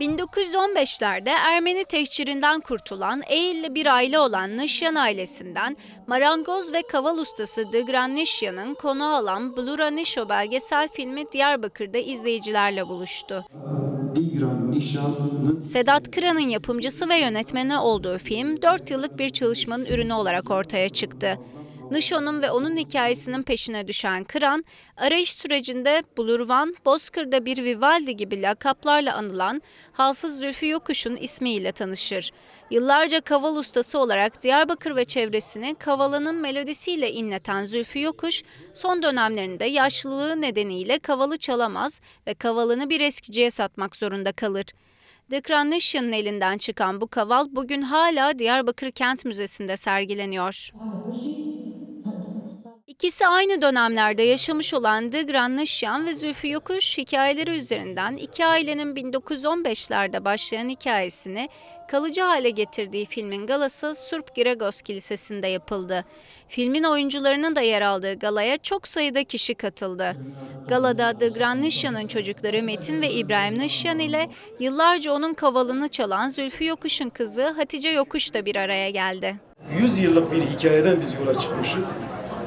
1915'lerde Ermeni tehcirinden kurtulan Eğilli bir aile olan Nışyan ailesinden marangoz ve kaval ustası Dıgran Nışyan'ın konu alan Blura Nişo belgesel filmi Diyarbakır'da izleyicilerle buluştu. Sedat Kıran'ın yapımcısı ve yönetmeni olduğu film 4 yıllık bir çalışmanın ürünü olarak ortaya çıktı. Nişo'nun ve onun hikayesinin peşine düşen Kıran, arayış sürecinde Bulurvan, Bozkır'da bir Vivaldi gibi lakaplarla anılan Hafız Zülfü Yokuş'un ismiyle tanışır. Yıllarca kaval ustası olarak Diyarbakır ve çevresini kavalının melodisiyle inleten Zülfü Yokuş, son dönemlerinde yaşlılığı nedeniyle kavalı çalamaz ve kavalını bir eskiciye satmak zorunda kalır. Dikran Nişyan'ın elinden çıkan bu kaval bugün hala Diyarbakır Kent Müzesi'nde sergileniyor. İkisi aynı dönemlerde yaşamış olan Dıgran Nişyan ve Zülfü Yokuş hikayeleri üzerinden iki ailenin 1915'lerde başlayan hikayesini kalıcı hale getirdiği filmin galası Surp Giregos Kilisesi'nde yapıldı. Filmin oyuncularının da yer aldığı galaya çok sayıda kişi katıldı. Galada Dıgran Nişyan'ın çocukları Metin ve İbrahim Nişyan ile yıllarca onun kavalını çalan Zülfü Yokuş'un kızı Hatice Yokuş da bir araya geldi. 100 yıllık bir hikayeden biz yola çıkmışız.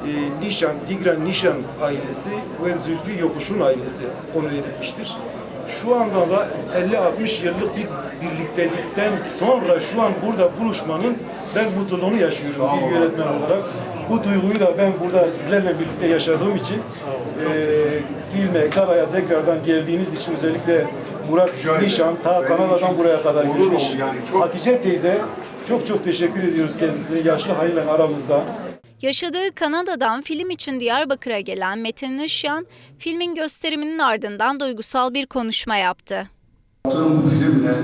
Ee, Nişan, Digran Nişan ailesi ve Zülfü Yokuş'un ailesi onur edilmiştir. Şu anda da 50-60 yıllık bir birliktelikten sonra şu an burada buluşmanın ben mutluluğunu yaşıyorum bir yönetmen olarak. Bu duyguyu da ben burada sizlerle birlikte yaşadığım için e, filme, galaya tekrardan geldiğiniz için özellikle Murat Nişan ta Kanada'dan buraya kadar gelmiş. Hatice teyze çok çok teşekkür ediyoruz kendisine yaşlı haliyle aramızda. Yaşadığı Kanada'dan film için Diyarbakır'a gelen Metin Nişyan, filmin gösteriminin ardından duygusal bir konuşma yaptı. Yaptığım bu filmle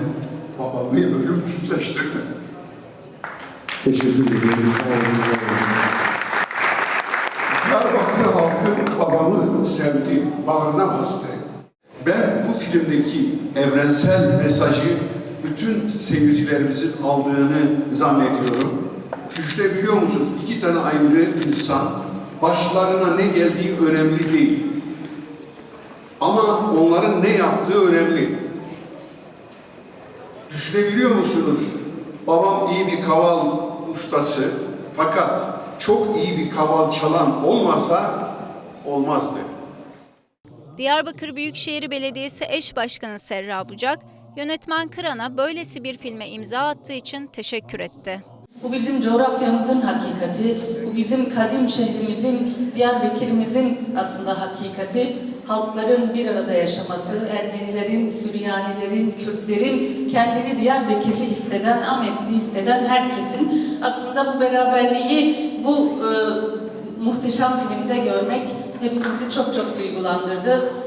babamı ölümsüzleştirdi. teşekkür ederim. Sağ olun. Diyarbakır halkı babamı sevdi, bağrına bastı. Ben bu filmdeki evrensel mesajı bütün seyircilerimizin aldığını zannediyorum. Düşünebiliyor musunuz? İki tane ayrı insan, başlarına ne geldiği önemli değil. Ama onların ne yaptığı önemli. Düşünebiliyor musunuz? Babam iyi bir kaval ustası fakat çok iyi bir kaval çalan olmasa olmazdı. Diyarbakır Büyükşehir Belediyesi eş başkanı Serra Bucak, yönetmen Kıran'a böylesi bir filme imza attığı için teşekkür etti. Bu bizim coğrafyamızın hakikati, bu bizim kadim şehrimizin, Diyarbakır'ımızın aslında hakikati. Halkların bir arada yaşaması, Ermenilerin, Süryanilerin, Kürtlerin, kendini Diyarbakırlı hisseden, Ahmetli hisseden herkesin aslında bu beraberliği bu e, muhteşem filmde görmek hepimizi çok çok duygulandırdı.